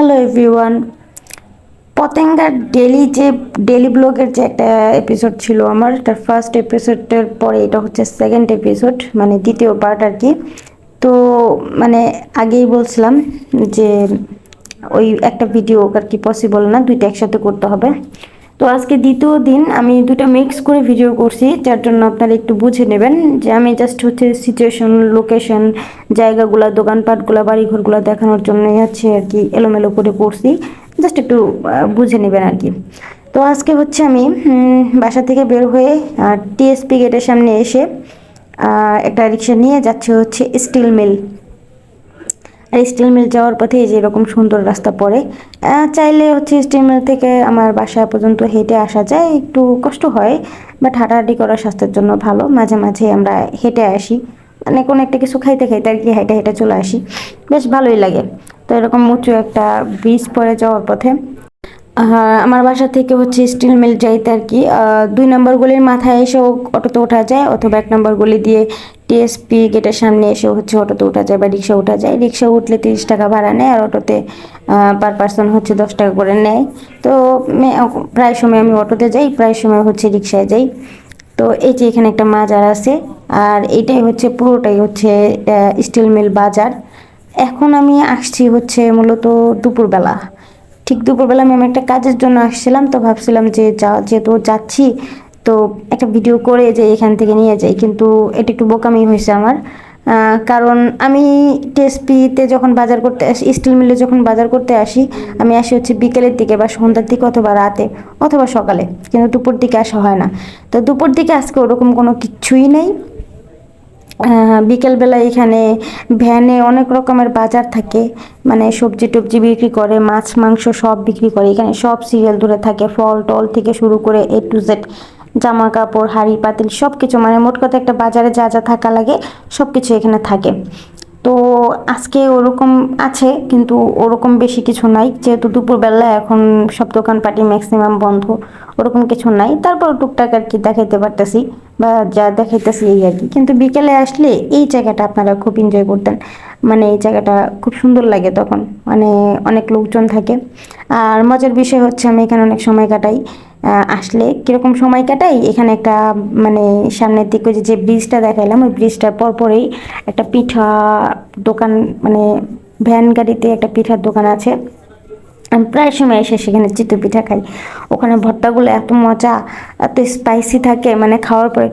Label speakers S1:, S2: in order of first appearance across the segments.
S1: Hello everyone. পতেঙ্গার daily যে daily ব্লগের যে একটা এপিসোড ছিল আমার, তার ফার্স্ট এপিসোডের পরে এটা হচ্ছে সেকেন্ড এপিসোড মানে দ্বিতীয় পার্ট আর কি। তো মানে আগেই বলছিলাম যে, ওই একটা ভিডিও আর কি পসিবল না, দুইটা একসাথে করতে হবে। তো আজকে দ্বিতীয় দিন আমি দুটো মিক্স করে ভিডিও করছি, যার জন্য আপনারা একটু বুঝে নেবেন যে আমি জাস্ট হচ্ছে সিচুয়েশন লোকেশন জায়গাগুলো, দোকানপাটগুলো, বাড়িঘরগুলো দেখানোর জন্যই হচ্ছে আর কি এলোমেলো করে করছি। জাস্ট একটু বুঝে নেবেন আর কি। তো আজকে হচ্ছে আমি বাসা থেকে বের হয়ে টিএসপি গেটের সামনে এসে একটা রিক্সা নিয়ে যাচ্ছে হচ্ছে স্টিল মিল আর স্টিল মিল যাওয়ার পথে এই যে এরকম সুন্দর রাস্তা পড়ে। চাইলে হচ্ছে স্টিল মিল থেকে আমার বাসা পর্যন্ত হেঁটে আসা যায়, একটু কষ্ট হয় বাট হাঁটাহাঁটি করা স্বাস্থ্যের জন্য ভালো। মাঝে মাঝে আমরা হেঁটে আসি। মানে কোনো একটা কিছু খাইতে খাইতে আর কি হেঁটে হেঁটে চলে আসি। বেশ ভালোই লাগে। তো এরকম উঁচু একটা ব্রিজ পরে যাওয়ার পথে। আমার বাসা থেকে হচ্ছে স্টিল মিল যাইতে আর কি দুই নম্বর গলির মাথায় এসেও অটোতে ওঠা যায়, অথবা এক নম্বর গলি দিয়ে টিএসপি গেটের সামনে এসে হচ্ছে অটোতে উঠা যায় বা রিক্সা ওঠা যায়। রিক্সা উঠলে তিরিশ টাকা ভাড়া নেয় আর অটোতে পার পার্সন হচ্ছে দশ টাকা করে নেয়। তো প্রায় সময় আমি অটোতে যাই, প্রায় সময় হচ্ছে রিক্সায় যাই। তো এই যে এখানে একটা মাজার আছে আর এটাই হচ্ছে, পুরোটাই হচ্ছে স্টিল মিল বাজার। এখন আমি আসছি হচ্ছে মূলত দুপুরবেলা। ঠিক দুপুরবেলা আমি একটা কাজের জন্য আসছিলাম, তো ভাবছিলাম যে যা, যেহেতু যাচ্ছি তো একটা ভিডিও করে যে এখান থেকে নিয়ে যাই, কিন্তু এটা একটু বোকামি হয়েছে আমার। কারণ আমি টিএসপিতে যখন বাজার করতে আসি স্টিল মিলে যখন বাজার করতে আসি, আমি আসি হচ্ছে বিকেলের দিকে বা সন্ধ্যার দিকে অথবা রাতে অথবা সকালে, কিন্তু দুপুর দিকে আসা হয় না। তো দুপুর দিকে আজকে ওরকম কোনো কিচ্ছুই নেই। বিকেলবেলা এখানে ভ্যানে অনেক রকমের বাজার থাকে মানে সবজি টবজি বিক্রি করে, মাছ, মাংস সব বিক্রি করে। এখানে সব সিরিয়াল ধরে থাকে, ফল টল থেকে শুরু করে এ টু জেড জামা কাপড় হাঁড়ি, পাতিল সব কিছু মানে মোট কথা একটা বাজারে যা যা থাকা লাগে সব কিছু এখানে থাকে। তো আজকে ওরকম আছে, কিন্তু ওরকম বেশি কিছু নাই। যেহেতু দুপুরবেলা এখন সব দোকানপাটি ম্যাক্সিমাম বন্ধ, ওরকম কিছু নাই। তারপর টুকটাক আর কি দেখাইতে পারতেছি, বা যা দেখাইতেছি এই আর কি। কিন্তু বিকেলে আসলে এই জায়গাটা আপনারা খুব এনজয় করতেন। মানে এই জায়গাটা খুব সুন্দর লাগে তখন। মানে অনেক লোকজন থাকে। আর মজার বিষয় হচ্ছে আমি এখানে অনেক সময় কাটাই। আসলে কীরকম সময় কাটাই? এখানে একটা মানে সামনের দিকে যে- ব্রিজটা দেখাইলাম, ওই ব্রিজটার পরপরেই একটা পিঠা দোকান মানে ভ্যান গাড়িতে একটা পিঠার দোকান আছে। আমি প্রায় সময় এসে সেখানে চিতই পিঠা খাই। ওখানে ভর্তাগুলো এত মজা, এত স্পাইসি থাকে মানে খাওয়ার পরে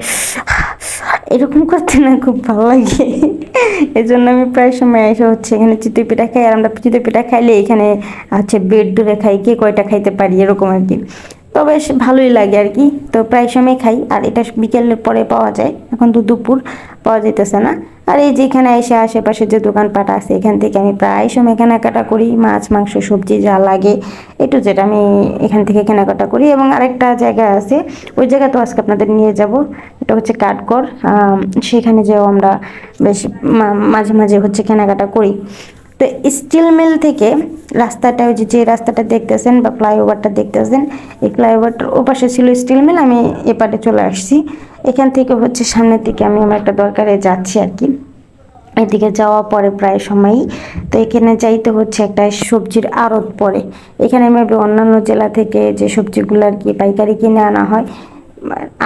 S1: এরকম করতে না খুব ভালো লাগে। এই জন্য আমি প্রায় সময় এসে হচ্ছে এখানে চিতই পিঠা খাই। আর আমরা চিতই পিঠা খাইলে এখানে হচ্ছে বেড ধরে খাই, কে কয়টা খাইতে পারি, এরকম আর কি। তো বেশ ভালোই লাগে আর কি। তো প্রায় সময় খাই, আর এটা বিকেলের পরে পাওয়া যায়। এখন তো দুপুর, পাওয়া যেতেছে না। আর এই যেখানে এসে আশেপাশে যে দোকানপাট আছে, এখান থেকে আমি প্রায় সময় কেনাকাটা করি। মাছ, মাংস, সবজি যা লাগে একটু যেটা আমি এখান থেকে কেনাকাটা করি। এবং আরেকটা জায়গা আছে, ওই জায়গা তো আজকে আপনাদের নিয়ে যাব। এটা হচ্ছে কাঠগড়। সেখানে যেও আমরা বেশ মাঝে মাঝে হচ্ছে কেনাকাটা করি। তো স্টিল মিল থেকে রাস্তাটা ওই যে রাস্তাটা দেখতেছেন বা ফ্লাইওভারটা দেখতেছেন, এই ফ্লাইওভারটার ওপাশে ছিল স্টিল মিল আমি এপারে চলে আসছি। এখান থেকে হচ্ছে সামনের দিকে আমি আমার একটা দরকারে যাচ্ছি আর কি। এদিকে যাওয়া পরে প্রায় সময়ই, তো এখানে যাইতে হচ্ছে একটা সবজির আড়ত পড়ে এখানে মেবি অন্যান্য জেলা থেকে যে সবজিগুলো আর কি পাইকারি কিনে আনা হয়,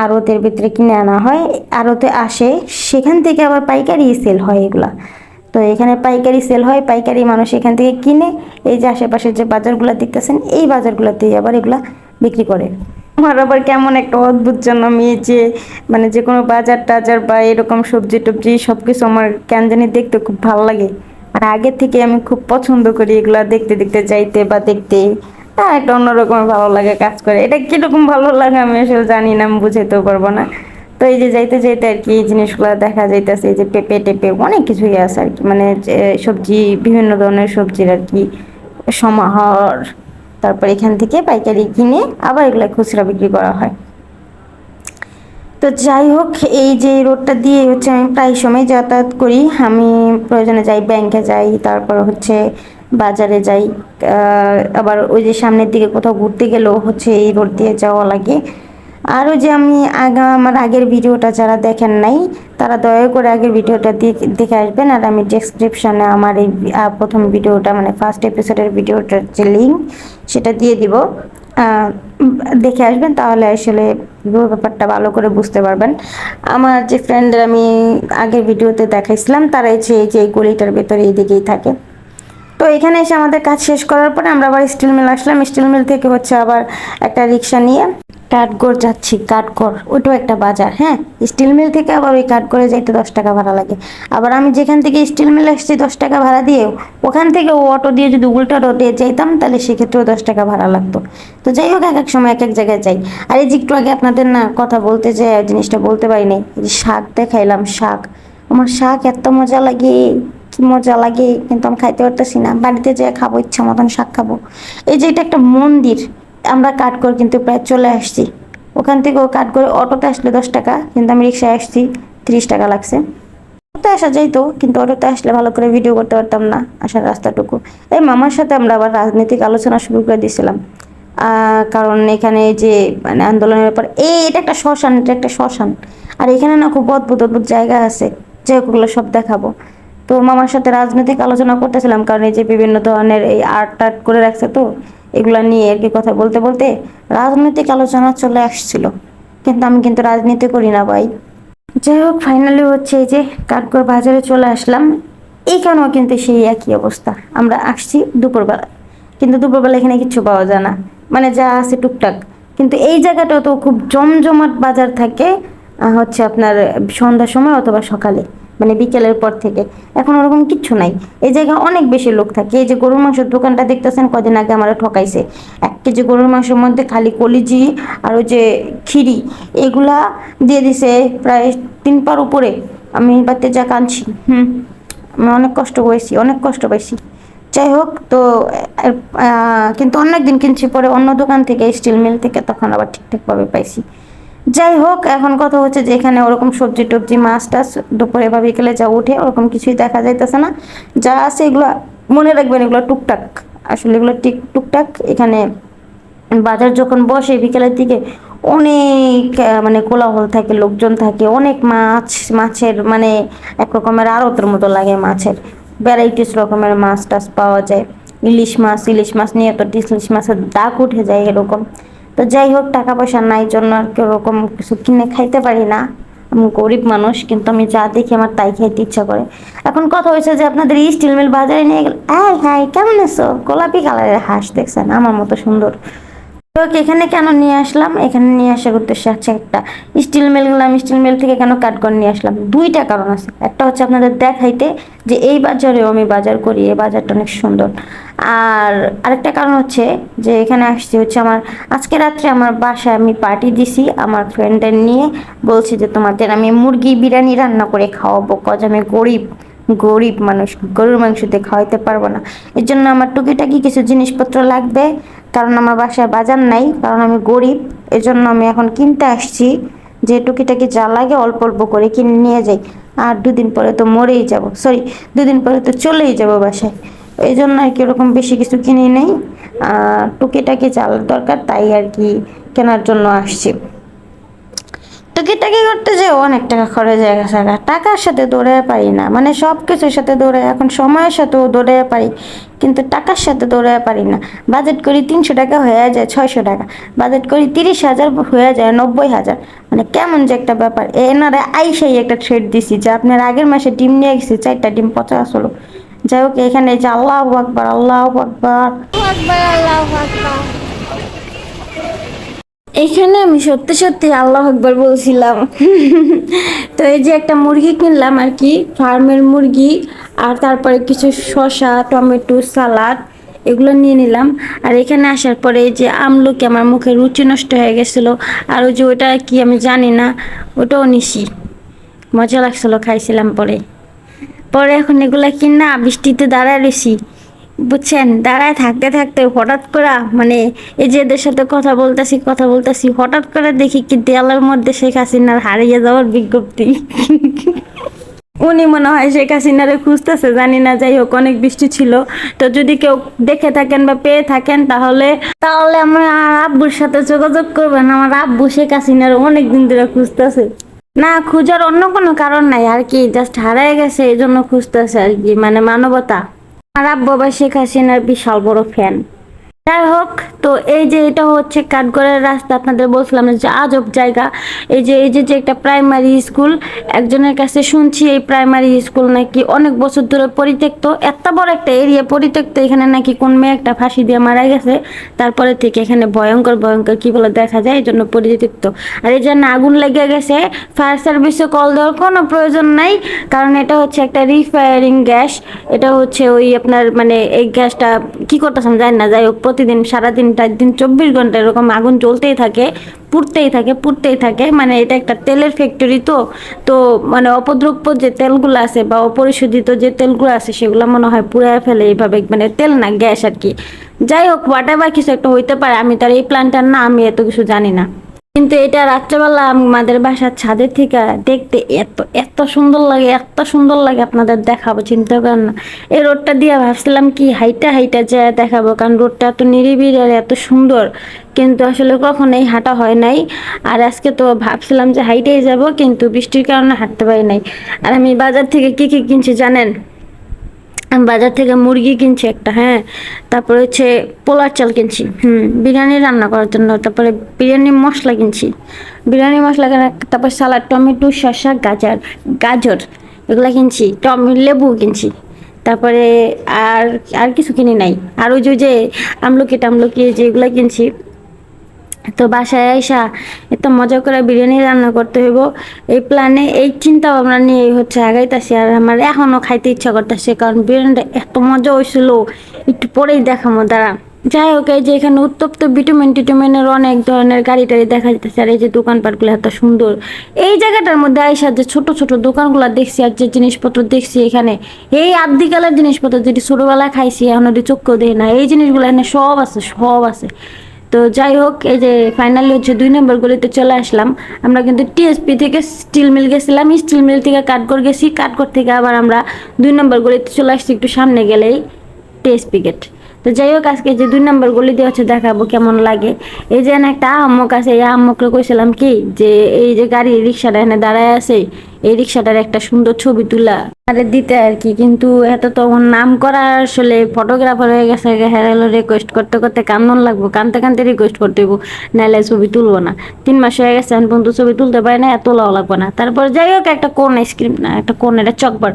S1: আড়তের ভিতরে কিনে আনা হয়, আড়তে আসে, সেখান থেকে আবার পাইকারি সেল হয় এগুলা। তো এখানে পাইকারি সেল হয়, পাইকারি মানুষ এখান থেকে কিনে এই যে আশেপাশের যে বাজারগুলো দেখতেছেন, এই বাজারগুলোতেই আবার এগুলা বিক্রি করে। আমার আবার কেমন একটা অদ্ভুত জন্য যে মানে যে কোনো বাজার টাজার বা এরকম সবজি টবজি সব কিছু আমার কেন জানি দেখতে খুব ভালো লাগে। আর আগের থেকে আমি খুব পছন্দ করি এগুলা দেখতে দেখতে, যাইতে বা দেখতে। হ্যাঁ একটা অন্যরকম ভালো লাগে কাজ করে। এটা কীরকম ভালো লাগে আমি আসলে জানি না, আমি বুঝাইতেও পারব না। তো এই যে যাইতে যাইতে আর কি এই জিনিসগুলো দেখা যাইতেছে এই যে পেঁপে টেপে অনেক কিছুই আছে আর কি। মানে সবজি, বিভিন্ন ধরনের সবজির আর কি সমাহার, তারপর এখান থেকে পাইকারি কিনে আবার এগুলো খুচরা বিক্রি করা হয়। তো যাই হোক, এই যে রোডটা দিয়ে হচ্ছে আমি প্রায় সময় যাতায়াত করি। আমি প্রয়োজনে যাই ব্যাংকে যাই, তারপর হচ্ছে বাজারে যাই। আবার ওই যে সামনের দিকে কোথাও ঘুরতে গেলেও হচ্ছে এই রোড দিয়ে যাওয়া লাগে। আরও যে আমি আগে আমার আগের ভিডিওটা যারা দেখেন নাই, তারা দয়া করে আগের ভিডিওটা দেখে আসবেন আর আমি ডেসক্রিপশানে আমার এই প্রথম ভিডিওটা মানে ফার্স্ট এপিসোডের ভিডিওটার যে লিঙ্ক সেটা দিয়ে দিব। দেখে আসবেন তাহলে আসলে পুরো ব্যাপারটা ভালো করে বুঝতে পারবেন। আমার যে ফ্রেন্ডরা আমি আগের ভিডিওতে দেখাইছিলাম তারা হচ্ছে এই যে এই গলিটার ভেতরে এইদিকেই থাকে। তো এখানে এসে আমাদের কাজ শেষ করার পরে আমরা আবার স্টিল মিল আসলাম। স্টিল মিল থেকে হচ্ছে আবার একটা রিক্সা নিয়ে কাঠগড় যাচ্ছি, কাঠগড়। ওইটাও একটা বাজার হ্যাঁ? স্টিল মিল থেকে আবার ওই কাঠগড়ে যাইতে দশ টাকা ভাড়া লাগে। আবার আমি যেখান থেকে স্টিল মিল আসছি দশ টাকা ভাড়া দিয়ে, ওখান থেকে ও অটো দিয়ে যদি উল্টা রোডে যাইতাম, তাহলে সেক্ষেত্রেও দশ টাকা ভাড়া লাগতো। তো যাই হোক, এক এক সময় এক এক জায়গায় যাই। আর এই যে একটু আগে আপনাদের না কথা বলতে যে জিনিসটা বলতে এই শাক দেখাইলাম, শাক। আমার শাক এত মজা লাগে, কি মজা লাগে, কিন্তু আমি খাইতে পারতেছি না। বাড়িতে যেয়ে খাব, ইচ্ছা মতন শাক খাব। এই যে এটা একটা মন্দির, আমরা করে কিন্তু প্রায় চলে আসছি। ওখান থেকে কাট করে অটোতে আসলে দশ টাকা, কিন্তু আমি রিক্সায় আসছি, তিরিশ টাকা লাগছে। অটোতে আসা যাইতো, কিন্তু অটোতে আসলে ভালো করে ভিডিও করতে পারতাম না, আসার রাস্তাটুকু। এই মামার সাথে আমরা আবার রাজনৈতিক আলোচনা শুরু করে দিয়েছিলাম। কারণ এখানে যে মানে আন্দোলনের পর এই এটা একটা শ্মশান, এটা একটা শ্মশান। আর এখানে না খুব অদ্ভুত অদ্ভুত জায়গা আছে। যে ওগুলো সব দেখাবো। তো মামার সাথে রাজনৈতিক আলোচনা করতেছিলাম, কারণ এই যে বিভিন্ন ধরনের এই আর্ট টার্ট করে রাখছে তো, এগুলা নিয়ে আর কি কথা বলতে বলতে রাজনৈতিক আলোচনা চলে আসছিল। কিন্তু আমি কিন্তু রাজনীতি করি না ভাই। যাই হোক ফাইনালি হচ্ছে এই যে কাঠগড় বাজারে চলে আসলাম। এইখানেও কিন্তু সেই একই অবস্থা। আমরা আসছি দুপুরবেলা কিন্তু দুপুরবেলা এখানে কিছু পাওয়া যায় না। মানে যা আছে টুকটাক। কিন্তু এই জায়গাটাও তো খুব জমজমাট বাজার থাকে। হচ্ছে আপনার সন্ধ্যার সময় অথবা সকালে মানে বিকেলের পর থেকে। এখন ওরকম কিচ্ছু নাই। এই জায়গায় অনেক বেশি লোক থাকে। এই যে গরুর মাংসের দোকানটা দেখতেছেন, কদিন আগে আমরা ঠকাইছে। এক কেজি গরুর মাংসের মধ্যে খালি কলিজি আর ওই যে খিরি, এগুলা দিয়ে দিছে প্রায় তিন পার উপরে। আমি বাড়িতে যা কাঁদছি। হুম, আমি অনেক কষ্ট করেছি অনেক কষ্ট পাইছি। যাই হোক, তো কিন্তু অনেক দিন কিনছি, পরে অন্য দোকান থেকে স্টিল মিল থেকে তখন আবার ঠিকঠাকভাবে পাইছি। যাই হোক, এখন কথা হচ্ছে যে এখানে ওরকম সবজি টবজি, মাছ টাছ দুপুরে বা বিকেলে যা উঠে ওরকম কিছুই দেখা যাইতেছে না। যা আছে এগুলো মনে রাখবেন এগুলো টুকটাক। আসলে এগুলো টিক টুকটাক। এখানে বাজার যখন বসে বিকেলের দিকে অনেক মানে কোলাহল থাকে, লোকজন থাকে, অনেক মাছ, মাছের মানে এক রকমের আড়তের মতো লাগে মাছের। ভ্যারাইটিস রকমের মাছ টাছ পাওয়া যায়। ইলিশ মাছ ইলিশ মাছ নিয়ে তো ইলিশ মাছের দাগ উঠে যায় এরকম। তো যাই হোক, টাকা পয়সা নাই জন্য আর কি ওরকম কিছু কিনে খাইতে পারি না। আমি গরিব মানুষ, কিন্তু আমি যা দেখি আমার তাই খাইতে ইচ্ছা করে। এখন কথা হয়েছে যে আপনাদের স্টিল মিল বাজারে নিয়ে গেল হ্যাঁ হ্যাঁ কেমন আছো? গোলাপি কালারের হাঁস দেখছেন, আমার মতো সুন্দর। তো এখানে কেন নিয়ে আসলাম? এখানে নিয়ে আসার উদ্দেশ্য আছে একটা। স্টিল মিল গেলাম স্টিল মিল থেকে কেন কাঠগড় নিয়ে আসলাম? দুইটা কারণ আছে। একটা হচ্ছে আপনাদের দেখাইতে যে এই বাজারেও আমি বাজার করি, এই বাজারটা অনেক সুন্দর। আর আরেকটা কারণ হচ্ছে যে এখানে আসছি হচ্ছে আমার, আজকে রাত্রে আমার বাসায় আমি পার্টি দিছি আমার ফ্রেন্ডদের নিয়ে। বলছি যে তোমাদের আমি মুরগি বিরিয়ানি রান্না করে খাওয়াবো, কজ আমি গরিব। গরিব মানুষ, গরুর মাংস দিয়ে খাওয়াইতে পারব না। এর জন্য আমার টুকিটাকি কিছু জিনিসপত্র লাগবে, কারণ আমার বাসায় বাজার নাই, কারণ আমি গরিব। এজন্য আমি এখন কিনতে আসছি, যে টুকিটাকি যা লাগে অল্প অল্প করে কিনে নিয়ে যাই। আর দুদিন পরে তো মরেই যাব সরি দুদিন পরে তো চলেই যাব বাসায়। এই জন্য আর কি ওরকম বেশি কিছু কিনে নেই। টুকিটাকি চাল দরকার, তাই আর কি কেনার জন্য আসছি। টুকিটাকি করতে যে অনেক টাকা খরচ হয়ে গেছে টাকার সাথে দৌড়ে পারি না। মানে সব কিছুর সাথে দৌড়ে এখন সময়ের সাথেও দৌড়ে পারি, কিন্তু টাকার সাথে দৌড়ে পারি না। বাজেট করি তিনশো টাকা হয়ে যায়, ছয়শো টাকা। বাজেট করি তিরিশ হাজার হয়ে যায়, নব্বই হাজার। মানে কেমন যে একটা ব্যাপার। এনারে আইসাই একটা ট্রেড দিছি যে আপনার আগের মাসে ডিম নিয়ে গেছি, চারটা ডিম পচা আসলো যাই হোক, এখানে যে আল্লাহ আকবার আল্লাহ আকবার।
S2: আল্লাহ আল্লাহু আকবার।
S1: এখানে আমি সত্যি সত্যি আল্লাহ আকবর বলছিলাম। তো এই যে একটা মুরগি কিনলাম আর কি, ফার্মের মুরগি আর তারপরে কিছু শসা, টমেটো, সালাদ এগুলো নিয়ে নিলাম। আর এখানে আসার পরে যে আমলকি আমার মুখে রুচি নষ্ট হয়ে গেছিল আর ওই যে ওটা কি আমি জানি না, ওটাও নিছি। মজা লাগছিল, খাইছিলাম পরে। পরে এখন এগুলা কিনা বৃষ্টিতে দাঁড়ায় রয়েছি বুঝছেন? দাঁড়ায় থাকতে থাকতে হঠাৎ করে মানে এই যে এদের সাথে কথা বলতেছি কথা বলতেছি, হঠাৎ করে দেখি কি দেয়ালের মধ্যে শেখ হাসিনার হারিয়ে যাওয়ার বিজ্ঞপ্তি। উনি মনে হয় শেখ হাসিনারে খুঁজতেছে, জানি না, যাই হোক, অনেক বৃষ্টি ছিল। তো যদি কেউ দেখে থাকেন বা পেয়ে থাকেন, তাহলে তাহলে আমার আব্বুর সাথে যোগাযোগ করবেন। আমার আব্বু শেখ হাসিনার অনেক দিন ধরে খুঁজতেছে। না, খুঁজার অন্য কোনো কারণ নাই, আর কি জাস্ট হারায় গেছে এই জন্য খুঁজতেছে আর কি মানে মানবতা। আমার আব্বু আবার শেখ হাসিনার বিশাল বড় ফ্যান যাই হোক, তো এই যে এটা হচ্ছে কাঠগড়ের রাস্তা, আপনাদের বলছিলাম যে আজব জায়গা। এই যে এই যে যে একটা প্রাইমারি স্কুল একজনের কাছে শুনছি এই প্রাইমারি স্কুল নাকি অনেক বছর ধরে পরিত্যক্ত। এত বড় একটা এরিয়া পরিত্যক্ত, এখানে নাকি কোন মেয়ে একটা ফাঁসি দিয়ে মারা গেছে। তারপরে থেকে এখানে ভয়ঙ্কর ভয়ঙ্কর কি বলে দেখা যায়, এই জন্য পরিত্যক্ত। আর এই জন্য আগুন লেগে গেছে ফায়ার সার্ভিসে কল দেওয়ার কোনো প্রয়োজন নাই, কারণ এটা হচ্ছে একটা রিফায়ারিং গ্যাস এটা হচ্ছে ওই আপনার মানে এই গ্যাসটা কি করতেছেন জানি না, যাই হোক প্রতিদিন, সারাদিন চার দিন চব্বিশ ঘণ্টা এরকম আগুন জ্বলতেই থাকে, পুড়তেই থাকে পুড়তেই থাকে। মানে এটা একটা তেলের ফ্যাক্টরি তো। তো মানে অপদ্রব্য যে তেলগুলো আছে বা অপরিশোধিত যে তেলগুলো আছে, সেগুলো মনে হয় পুড়ায় ফেলে এইভাবে। মানে তেল না, গ্যাস আর কি। যাই হোক হোয়াট কিছু একটা হইতে পারে, আমি তার এই প্ল্যানটার না আমি এত কিছু জানি না। কিন্তু এটা রাত্রেবেলা আমাদের বাসার ছাদের থেকে দেখতে এত এত সুন্দর লাগে, এত সুন্দর লাগে আপনাদের দেখাবো, চিন্তা করেন না। এই রোডটা দিয়ে ভাবছিলাম কি হাইটা হাইটা যায় দেখাবো, কারণ রোডটা এত নিরিবিলি আর এত সুন্দর। কিন্তু আসলে কখনোই হাঁটা হয় নাই। আর আজকে তো ভাবছিলাম যে হাইটেই যাব, কিন্তু বৃষ্টির কারণে হাঁটতে পারি নাই। আর আমি বাজার থেকে কি কি কিনছি জানেন? বাজার থেকে মুরগি কিনছি একটা হ্যাঁ। তারপরে হচ্ছে পোলার চাল কিনছি, হুম, বিরিয়ানি রান্না করার জন্য। তারপরে বিরিয়ানি মশলা কিনছি। বিরিয়ানি মশলা কেনা, তারপর সালাদ টমেটো, শসা, গাজর গাজর এগুলো কিনছি। টমি, লেবু কিনছি। তারপরে আর আর কিছু কিনি নাই। আর ওই যে আমলকি টামলকি যেগুলো কিনছি তো বাসায় আইসা এত মজা করে বিরিয়ানি রান্না করতে হইব, এই প্ল্যানে এই চিন্তা ভাবনা নিয়ে হচ্ছে আগাইতেছি আর আমার এখনও খাইতে ইচ্ছা করতেছে, কারণ বিরিয়ানিটা এত মজা হয়েছিল একটু পরেই দেখামো, দাঁড়া। যাই হোক, এই যে এখানে উত্তপ্ত ভিটামিন টিটামিনের অনেক ধরনের গাড়ি টাড়ি দেখা যাচ্ছে আর এই যে দোকানপাটগুলো এত সুন্দর। এই জায়গাটার মধ্যে আইসা যে ছোট ছোট দোকানগুলো দেখছি আর যে জিনিসপত্র দেখছি এখানে, এই আদিকালের জিনিসপত্র যেটি ছোটবেলায় খাইছি, এখন ওটি চক্ষু দেয় না, এই জিনিসগুলো এখানে সব আছে সব আছে। তো যাই হোক, এই যে ফাইনালি হচ্ছে দুই নম্বর গলিতে চলে আসলাম। আমরা কিন্তু টিএসপি থেকে স্টিল মিল গেছিলাম। স্টিল মিল থেকে কাঠগড় গেছি। কাঠগড় থেকে আবার আমরা দুই নম্বর গলিতে চলে আসছি একটু সামনে গেলেই টিএসপি গেট তো যাই হোক, আজকে যে দুই নম্বর গলি দিয়ে হচ্ছে দেখাবো কেমন লাগে। এই যে একটা আহম্মক আছে, এই আহম্মককে কইছিলাম কি যে এই যে গাড়ি রিক্সাটা এখানে দাঁড়ায় আছে, এই রিক্সাটার একটা সুন্দর ছবি তুলা। আরে দিতে আর কি, কিন্তু এত তো ওর নাম করা আসলে ফটোগ্রাফার হয়ে গেছে হেরালো রিকোয়েস্ট করতে করতে কান্দন লাগবো, কানতে কানতে রিকোয়েস্ট করতে হইব নাহলে ছবি তুলবো না। তিন মাস হয়ে গেছে, এখন পর্যন্ত ছবি তুলতে পারে না তোলাও লাগবে না। তারপর যাই হোক, একটা কোন আইসক্রিম না, একটা কোন, এটা চকবার।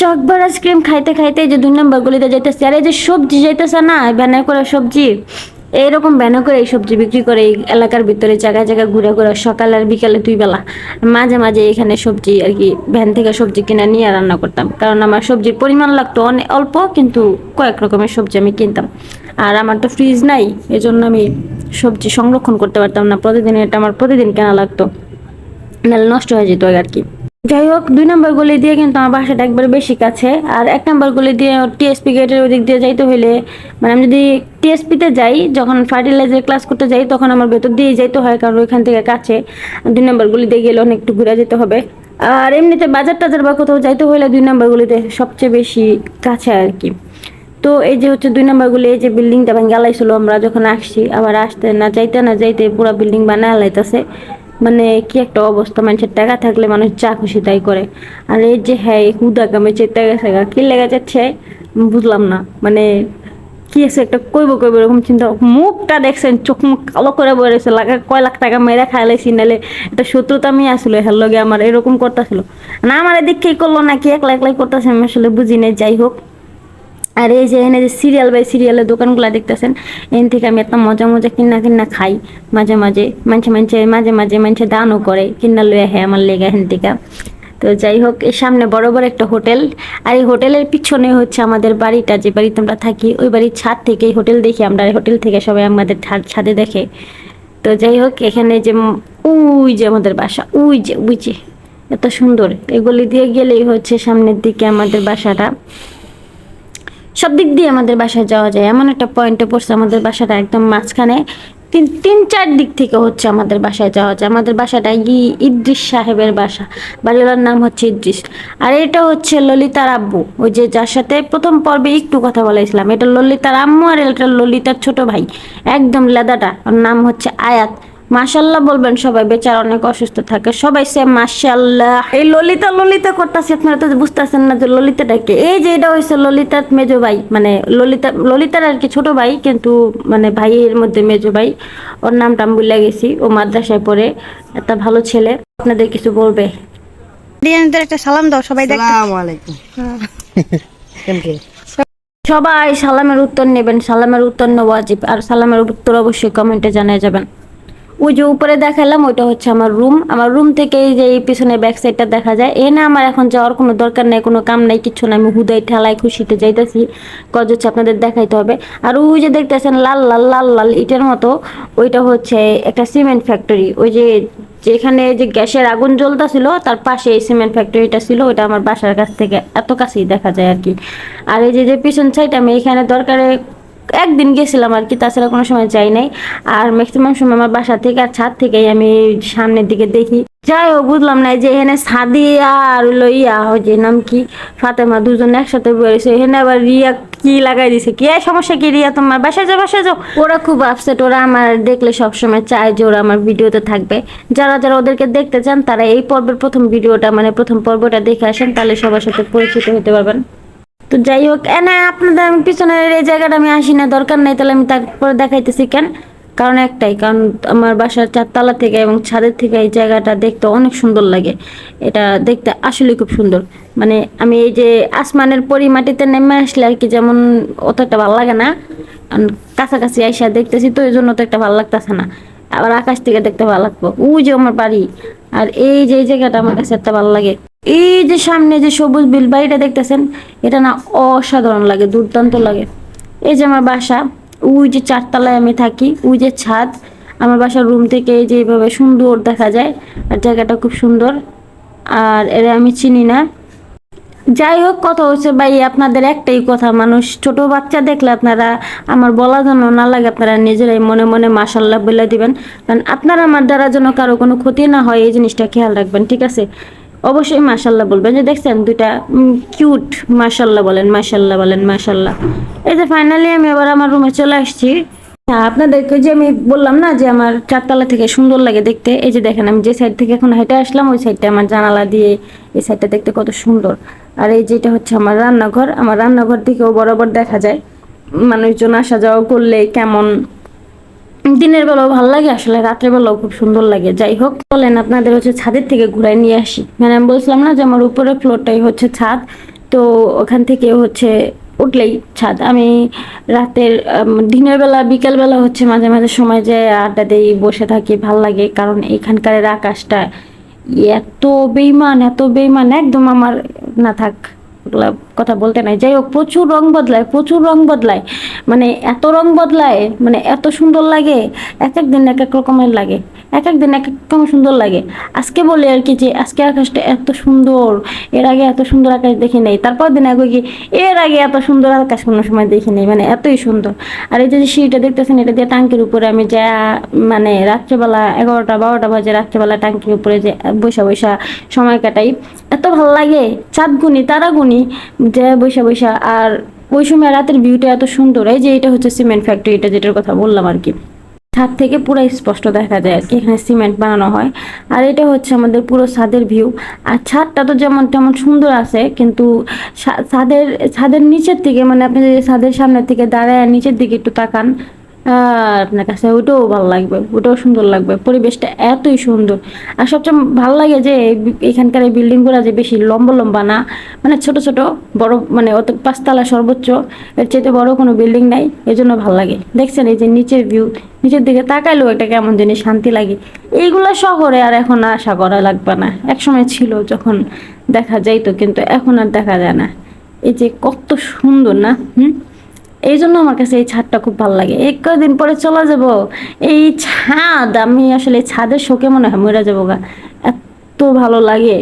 S1: চকবার আইসক্রিম খাইতে খাইতে যে দুই নম্বর গলিতে যাইতেছে, আর এই যে সবজি যাইতেছে না ব্যানে করে সবজি, এইরকম ব্যানে করে এই সবজি বিক্রি করে এই এলাকার ভিতরে, জায়গায় জায়গায় ঘুরে ঘুরে, সকাল আর বিকালে দুই বেলা। মাঝে মাঝে এখানে সবজি আর কি, ভ্যান থেকে সবজি কিনে নিয়ে রান্না করতাম। কারণ আমার সবজির পরিমাণ লাগতো অনেক অল্প, কিন্তু কয়েক রকমের সবজি আমি কিনতাম। আর আমার তো ফ্রিজ নাই, এজন্য আমি সবজি সংরক্ষণ করতে পারতাম না। প্রতিদিন এটা আমার প্রতিদিন কেনা লাগতো। নাহলে নষ্ট হয়ে যেত আর কি। যাই হোক দুই নম্বর গলি দিয়ে কিন্তু আমার বাসাটা একবার বেশি কাছে। আর এক নম্বর গলি দিয়ে টিএসপি গেটের ওদিক দিয়ে যাইতে হইলে মানে আমি যদি টিএসপিতে যাই, যখন ফার্টিলাইজার ক্লাস করতে যাই, তখন আমার ভেতর দিয়ে যাইতে হয়, কারণ ওইখান থেকে কাছে। দুই নম্বর গলি দিয়ে গেলে অনেক একটু ঘুরে যেতে হবে। আর এমনিতে বাজার টাজার বা কোথাও যাইতে হইলে দুই নম্বর গলিতে সবচেয়ে বেশি কাছে আর কি। তো এই যে হচ্ছে দুই নম্বর গুলি, এই যে বিল্ডিংটা ভাঙে গেলাইছিল আমরা যখন আসছি, আবার আসতে না যাইতে না যাইতে পুরো বিল্ডিং বানায় লাইতেছে মানে কি একটা অবস্থা মানুষের টাকা থাকলে মানুষ যা খুশি তাই করে। আর এই যে হ্যাঁ হুদা কামে চেতে গেছে গা, কি লেগে যাচ্ছে? বুঝলাম না মানে কি আছে একটা কইব কইব এরকম চিন্তা। মুখটা দেখছেন, চোখ মুখ কালো করে বেরোছে লাগা কয় লাখ টাকা মেরে খাইলাইছি নাহলে একটা শত্রুতা আমি আসলো হের লগে আমার এরকম করতেছিল। না, আমার এদিকেই করল নাকি, একলা একলাই করতেছে, আমি আসলে বুঝি নাই, যাই হোক। আর এই যে এখানে যে সিরিয়াল বাই সিরিয়ালের দোকানগুলো দেখতেছেন এখান থেকে আমি এত মজা মজা কিনা কিনা খাই, মাঝে মাঝে মাঝে মাঝে মাঝে মাঝে মাঝে দানও করে, কিনা লয়ে হ্যাঁ আমার লেগে এখান থেকে। তো যাই হোক, এর সামনে বড় বড় একটা হোটেল, আর এই হোটেলের পিছনে হচ্ছে আমাদের বাড়িটা, যে বাড়িতে আমরা থাকি, ওই বাড়ির ছাদ থেকে এই হোটেল দেখি আমরা হোটেল থেকে সবাই আমাদের ছাদে দেখে। তো যাই হোক, এখানে যে উই যে আমাদের বাসা উই যে উই যে, এত সুন্দর। এগুলি দিয়ে গেলেই হচ্ছে সামনের দিকে আমাদের বাসাটা। সব দিক দিয়ে আমাদের বাসায় যাওয়া যায়। এমন একটা পয়েন্টে পড়ছে আমাদের বাসাটা একদম মাঝখানে। তিন তিন, চার দিক থেকে হচ্ছে আমাদের বাসায় যাওয়া যায়। আমাদের বাসাটা ই, ইদ্রিস সাহেবের বাসা। বাড়িওয়ালার নাম হচ্ছে ইদ্রিস। আর এটা হচ্ছে ললিতার আব্বু। ওই যে যার সাথে প্রথম পর্বে একটু কথা বলেছিলাম এটা ললিতার আম্মু আর এটা ললিতার ছোট ভাই। একদম লেদাটা। ওর নাম হচ্ছে আয়াত। মাশাল্লাহ বলবেন সবাই বেচারা অনেক অসুস্থ থাকে। সবাই সে মাশাল্লাহ এই ললিতা ললিতা করতেছে আপনারা তো বুঝতেছেন না যে ললিতাটাকে এই যে এটা হয়েছে ললিতার মেজো ভাই মানে ললিতা ললিতার আর কি ছোট ভাই কিন্তু মানে ভাইয়ের মধ্যে মেজো ভাই। ওর নামটা আমি ভুলে গেছি ও মাদ্রাসায় পড়ে একটা ভালো ছেলে। আপনাদের কিছু বলবে?
S2: দিয়ানদের একটা সালাম দাও সবাই
S3: আসসালামু আলাইকুম
S1: সবাই সালামের উত্তর নেবেন সালামের উত্তর নেওয়া ওয়াজিব আর সালামের উত্তর অবশ্যই কমেন্টে জানিয়ে যাবেন। ওই যে উপরে দেখালাম, ওইটা হচ্ছে আমার রুম আমার রুম থেকে এই যে এই পিছনে ব্যাক সাইডটা দেখা যায়। এ না, আমার এখন যাওয়ার কোনো দরকার নেই, কোনো কাম নাই, কিছু না আমি হুদাই ঠেলায় খুশিতে যাইতেছি। কজ হচ্ছে আপনাদের দেখাইতে হবে। আর ওই যে দেখতেছেন লাল লাল লাল লাল ইটের মতো, ওইটা হচ্ছে একটা সিমেন্ট ফ্যাক্টরি ওই যে যেখানে যে গ্যাসের আগুন জ্বলতেছিল, তার পাশে এই সিমেন্ট ফ্যাক্টরিটা ছিল। ওটা আমার বাসার কাছ থেকে এত কাছেই দেখা যায় আর কি। আর এই যে যে পিছন সাইড আমি এখানে দরকারে একদিন গেছিলাম আর কি, তাছাড়া কোনো সময় যাই নাই। আর ম্যাক্সিমাম সময় আমার বাসা থেকে আর ছাদ থেকেই আমি সামনের দিকে দেখি। যাই হোক, বুঝলাম না যে এখানে সাদিয়া আর লইয়া যে নাম কি, ফাতেমা দুজন একসাথে বেরিয়েছে এখানে আবার রিয়া কি লাগাই দিছে, কি সমস্যা কি রিয়া, তোমার বাসায় যাও বাসায় যাও। ওরা খুব আপসেট ওরা আমার দেখলে সবসময় চায় যে ওরা আমার ভিডিওতে থাকবে। যারা যারা ওদেরকে দেখতে চান, তারা এই পর্বের প্রথম ভিডিওটা মানে প্রথম পর্বটা দেখে আসেন, তাহলে সবার সাথে পরিচিত হতে পারবেন। তো যাই হোক এনে আপনাদের আমি পিছনের এই জায়গাটা আমি আসি না, দরকার নাই, তাহলে আমি তারপরে দেখাইতেছি কেন? কারণ একটাই, কারণ আমার বাসার চারতলা থেকে এবং ছাদের থেকে এই জায়গাটা দেখতে অনেক সুন্দর লাগে। এটা দেখতে আসলে খুব সুন্দর। মানে আমি এই যে আসমানের পরি মাটিতে নেমে আসলে আর কি যেমন অত একটা ভালো লাগে না কাছাকাছি আইসা দেখতেছি তো এই জন্য তো একটা ভালো লাগতেছে না। আবার আকাশ থেকে দেখতে ভালো লাগবো। ওই যে আমার বাড়ি, আর এই যে এই জায়গাটা আমার কাছে একটা ভালো লাগে। এই যে সামনে যে সবুজ বিল, বাড়িটা দেখতেছেন? এটা না অসাধারণ লাগে, দুর্দান্ত লাগে। এই যে আমার বাসা, ওই যে চারতলায় আমি থাকি, ওই যে ছাদ। আমার বাসার রুম থেকে এই যে এইভাবে সুন্দর দেখা যায়, আর জায়গাটা খুব সুন্দর। আর এরা আমি চিনি না। যাই হোক, কথা হচ্ছে ভাই, আপনাদের একটাই কথা, মানুষ ছোট বাচ্চা দেখলে আপনারা আমার বলা যেন না লাগে, আপনারা নিজেরাই মনে মনে মাসাল্লাহ বলে দিবেন। কারণ আপনারা আমার দ্বারা যেন কারও কোনো ক্ষতি না হয়, এই জিনিসটা খেয়াল রাখবেন, ঠিক আছে? অবশ্যই মাসাল্লাহ বলবেন যে দেখছেন দুইটা কিউট মাসাল্লাহ বলেন মাসাল্লাহ বলেন মাসাল্লাহ এই যে ফাইনালি আমি এবার আমার রুমে চলে আসছি। হ্যাঁ আপনাদেরকে যে আমি বললাম না যে আমার চারতলা থেকে সুন্দর লাগে দেখতে, এই যে দেখেন আমি যে সাইড থেকে এখন হেঁটে আসলাম, ওই সাইডটা আমার জানালা দিয়ে এই সাইডটা দেখতে কত সুন্দর। আর এই যেটা হচ্ছে আমার রান্নাঘর আমার রান্নাঘর থেকেও বরাবর দেখা যায়। মানুষজন আসা যাওয়া করলে কেমন দিনের বেলাও ভালো লাগে, আসলে রাতের বেলাও খুব সুন্দর লাগে। যাই হোক বলেন আপনাদের হচ্ছে ছাদের থেকে ঘুরাই নিয়ে আসি। মানে আমি বলছিলাম না যে আমার উপরের ফ্লোরটাই হচ্ছে ছাদ, তো ওখান থেকে হচ্ছে উঠলেই ছাদ। আমি রাতের দিনের বেলা, বিকেল বেলা হচ্ছে মাঝে মাঝে সময় যে আড্ডা দিই, বসে থাকি, ভালো লাগে। কারণ এখানকার আকাশটা এত বেইমান এত বেইমান, একদম আমার না থাক। কথা বলতে নাই। যাই হোক, প্রচুর রং বদলায়, প্রচুর রং বদলায়। মানে এত রং বদলায় মানে এত সুন্দর লাগে, এক এক দিন এক এক রকমের লাগে, এক এক দিন এক এক সুন্দর লাগে। আজকে বলি আর কি যে, আজকে আকাশটা এত সুন্দর, এর আগে এত সুন্দর আকাশ দেখি নেই তারপর দিন আগে কি এর আগে এত সুন্দর আকাশ কোনো সময় দেখি নেই মানে এতই সুন্দর। আর এই যে যে সিঁড়িটা দেখতেছেন, এটা দিয়ে টাঙ্কির উপরে আমি যা মানে রাত্রেবেলা এগারোটা বারোটা বাজে রাত্রেবেলা টাঙ্কির উপরে যে বৈশা বৈশা সময় কাটাই, এত ভালো লাগে চাঁদ গুনি তারা গুনি যে বৈশা বৈশা আর ওই সময় রাতের ভিউটা এত সুন্দর। এই যে এটা হচ্ছে সিমেন্ট ফ্যাক্টরি এটা যেটার কথা বললাম আর কি। ছাদ থেকে পুরো স্পষ্ট দেখা যায় আর কি, এখানে সিমেন্ট বানানো হয়। আর এটা হচ্ছে আমাদের পুরো ছাদের ভিউ আর ছাদটা তো যেমন তেমন সুন্দর আছে, কিন্তু ছাদের ছাদের নিচের থেকে মানে আপনি যদি ছাদের সামনের থেকে দাঁড়ায় নিচের দিকে একটু তাকান আপনার কাছে ওটাও ভালো লাগবে ওটাও সুন্দর লাগবে, পরিবেশটা এতই সুন্দর। আর সবচেয়ে ভালো লাগে যে এখানকার এই বিল্ডিংগুলো যে বেশি লম্বা লম্বা না মানে ছোট ছোট, বড় মানে অত পাঁচতলা সর্বোচ্চ, এর চাইতে বড় কোনো বিল্ডিং নাই এই জন্য ভালো লাগে। দেখছেন এই যে নিচের ভিউ, নিচের দিকে তাকাইলেও এটা কেমন জানি শান্তি লাগে। এইগুলো শহরে আর এখন আশা করা লাগবে না। একসময় ছিল যখন দেখা যাইতো, কিন্তু এখন আর দেখা যায় না। এই যে কত সুন্দর না, হুম? এই জন্য আমার কাছে এই ছাদটা খুব ভালো লাগে। এই কদিন পরে চলে যাব? এই ছাদ, আমি আসলে ছাদের শোকে মনে হয় মরে যাব গা। এত ভালো লাগে।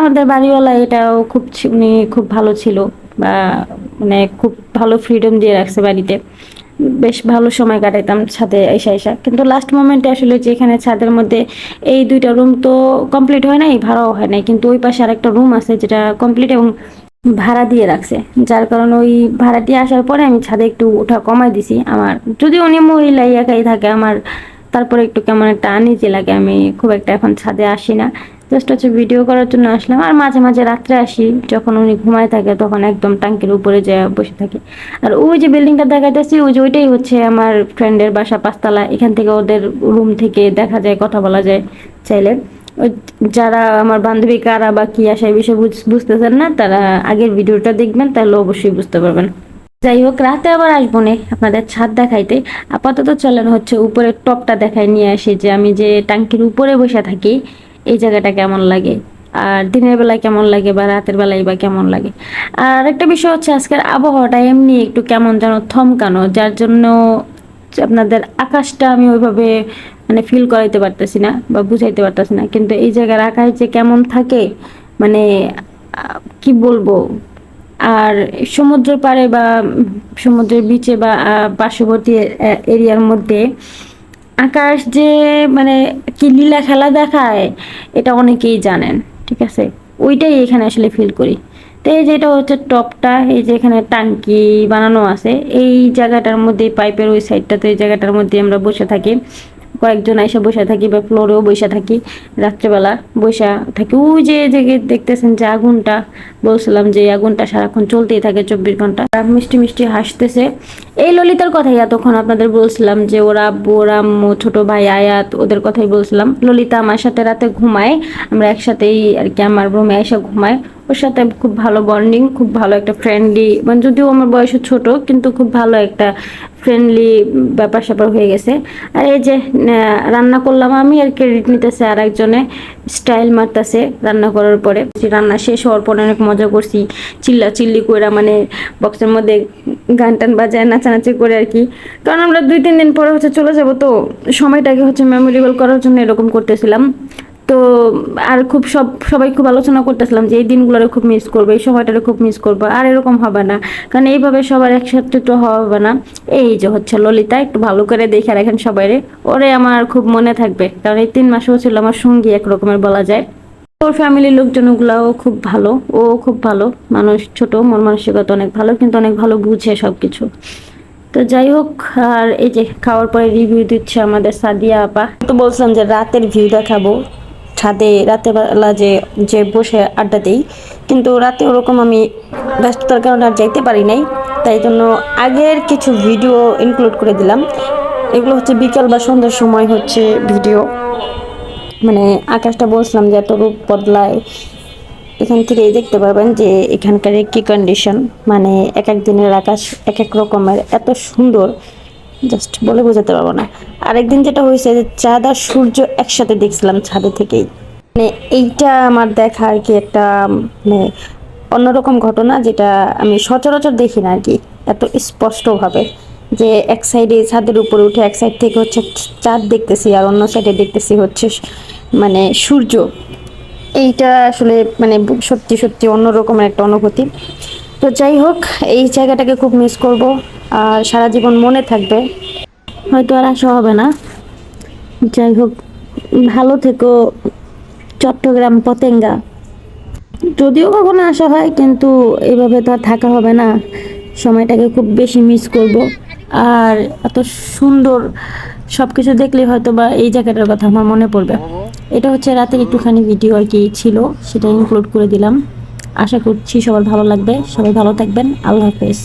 S1: আমাদের বাড়িওয়ালা এটাও খুব উনি খুব ভালো ছিল বা মানে খুব ভালো ফ্রিডম দিয়ে রাখছে বাড়িতে। বেশ ভালো সময় কাটাইতাম ছাদে এসা এসা। কিন্তু লাস্ট মোমেন্টে আসলে যেখানে ছাদের মধ্যে এই দুইটা রুম তো কমপ্লিট হয় নাই, ভাড়াও হয় নাই। কিন্তু ওই পাশে আরেকটা রুম আছে যেটা কমপ্লিট এবং ভাড়া দিয়ে রাখছে। যার কারণে ওই ভাড়াটি আসার পরে আমি ছাদে একটু ওঠা কমাই দিছি। আমার যদি উনি মহিলা একাই থাকে, আমার তারপরে একটু কেমন একটা আনিজি লাগে, আমি খুব একটা এখন ছাদে আসি না। জাস্ট হচ্ছে ভিডিও করার জন্য আসলাম। আর মাঝে মাঝে রাত্রে আসি, যখন উনি ঘুমায় থাকে, তখন একদম টাঙ্কির উপরে যে বসে থাকি। আর ওই যে বিল্ডিংটা দেখাইতেছি, ওই যে ওইটাই হচ্ছে আমার ফ্রেন্ডের বাসা, পাঁচতলা। এখান থেকে ওদের রুম থেকে দেখা যায়, কথা বলা যায়। চাইলে যারা আমার বান্ধবী কারা বা কি আসে বিষয়ে বুঝতেছেন না, তারা আগের ভিডিওটা দেখবেন, তাহলে অবশ্যই বুঝতে পারবেন। যাই হোক, রাতে আবার আসব না আপনাদের ছাদ দেখাইতে। আপাতত চলেন হচ্ছে উপরের টপটা দেখাই নিয়ে আসি যে আমি যে টাঙ্কির উপরে বসে থাকি, এই জায়গাটা কেমন লাগে, আর দিনের বেলায় কেমন লাগে বা রাতের বেলায় বা কেমন লাগে। আর একটা বিষয় হচ্ছে আজকের আবহাওয়াটা এমনি একটু কেমন যেন থমকানো, যার জন্য আপনাদের আকাশটা আমি ওইভাবে মানে ফিল করাইতে পারতেছি না বা বুঝাইতে পারতেছি না। কিন্তু এই জায়গার আকাশ যে কেমন থাকে? মানে কি বলব? আর সমুদ্রের পাড়ে বা সমুদ্রের বিচে বা পার্শ্ববর্তী এরিয়ার মধ্যে আকাশ যে মানে কি লীলা খেলা দেখায়, এটা অনেকেই জানেন, ঠিক আছে? ওইটাই এখানে আসলে ফিল করি। তো এই যেটা হচ্ছে টপটা, এই যে এখানে টাঙ্কি বানানো আছে, এই জায়গাটার মধ্যে, পাইপের ওই সাইডটাতে এই জায়গাটার মধ্যে আমরা বসে থাকি। কয়েকজন এসে বসে থাকি বা ফ্লোরেও বসে থাকি, রাত্রেবেলা বসে থাকি। ওই যে যে দেখতেছেন যে আগুনটা, বলছিলাম যে আগুনটা সারাক্ষণ চলতেই থাকে চব্বিশ ঘণ্টা। মিষ্টি মিষ্টি হাসতেছে। এই ললিতার কথাই এতক্ষণ আপনাদের বলছিলাম যে ওরা আব্বু, ওরা ছোট ভাই আয়াত, ওদের কথাই বলছিলাম। ললিতা আমার সাথে রাতে ঘুমায়, আমরা একসাথেই আর কি আমার রুমে এসে ঘুমায়। ওর সাথে খুব ভালো বন্ডিং খুব ভালো একটা ফ্রেন্ডলি মানে যদিও আমার বয়সে ছোট, কিন্তু খুব ভালো একটা ফ্রেন্ডলি ব্যাপার স্যাপার হয়ে গেছে। আর এই যে রান্না করলাম আমি, আর ক্রেডিট নিতেছে আর একজনে স্টাইল মারতেছে রান্না করার পরে। রান্না শেষ হওয়ার পরে অনেক মজা করছি। চিল্লা চিল্লি করে মানে বক্সের মধ্যে গান টান বাজায়, নাচানাচি করে আর কি। কারণ আমরা দুই তিন দিন পরে হচ্ছে চলে যাব, তো সময়টাকে হচ্ছে মেমোরেবল করার জন্য এরকম করতেছিলাম। তো আর খুব সব, সবাই খুব আলোচনা করতেছিলাম যে এই দিনগুলোরে খুব মিস করব, এই সময়টারে খুব মিস করব, আর এরকম হবে না। কারণ এইভাবে সবার একসাথে তো হবে না। এই যে হচ্ছে ললিতা, একটু ভালো করে দেখে রাখেন সবাইরে। ওরে আমার খুব মনে থাকবে, কারণ এই তিন মাসও ছিল আমার সঙ্গী এক রকমের বলা যায়। ওর ফ্যামিলির লোকজনগুলাও খুব ভালো, ও খুব ভালো। মানুষ ছোট, মন মানসিকতা অনেক ভালো, কিন্তু অনেক ভালো বুঝে সব কিছু তো যাই হোক, আর এই যে খাওয়ার পরে রিভিউ দিচ্ছে আমাদের সাদিয়া আপা। তো বলছিলাম যে রাতের ভিউ দেখাবো। ছাদে রাতের বেলা যে যে বসে আড্ডা দেই, কিন্তু রাতে ওরকম আমি ব্যস্ততার কারণে আর যাইতে পারি নাই। তাই জন্য আগের কিছু ভিডিও ইনক্লুড করে দিলাম। এগুলো হচ্ছে বিকাল বা সন্ধ্যার সময় হচ্ছে ভিডিও। মানে আকাশটা বলছিলাম যে এত রূপ বদলায়। এখান থেকেই দেখতে পারবেন যে এখানকার কি কন্ডিশন মানে এক এক দিনের আকাশ এক এক রকমের। এত সুন্দর। জাস্ট বলে বোঝাতে পারব না। আরেকদিন যেটা হয়েছে যে চাঁদ আর সূর্য একসাথে দেখছিলাম ছাদে থেকেই। মানে এইটা আমার দেখা আর কি একটা মানে অন্যরকম ঘটনা যেটা আমি সচরাচর দেখি না আর কি, এত স্পষ্টভাবে। যে এক সাইডে ছাদের উপরে উঠে এক সাইড থেকে হচ্ছে চাঁদ দেখতেছি আর অন্য সাইডে দেখতেছি হচ্ছে মানে সূর্য। এইটা আসলে মানে সত্যি সত্যি অন্যরকমের একটা অনুভূতি। তো যাই হোক, এই জায়গাটাকে খুব মিস করব। আর সারা জীবন মনে থাকবে। হয়তো আর আসা হবে না। যাই হোক, ভালো থেকো চট্টগ্রাম পতেঙ্গা। যদিও কখনো আসা হয়, কিন্তু এইভাবে তো আর থাকা হবে না। সময়টাকে খুব বেশি মিস করব। আর এত সুন্দর সব কিছু দেখলে হয়তো বা এই জায়গাটার কথা আমার মনে পড়বে। এটা হচ্ছে রাতের একটুখানি ভিডিও আর কি ছিল, সেটা ইনক্লুড করে দিলাম। আশা করছি সবার ভালো লাগবে। সবাই ভালো থাকবেন। আল্লাহ হাফেজ।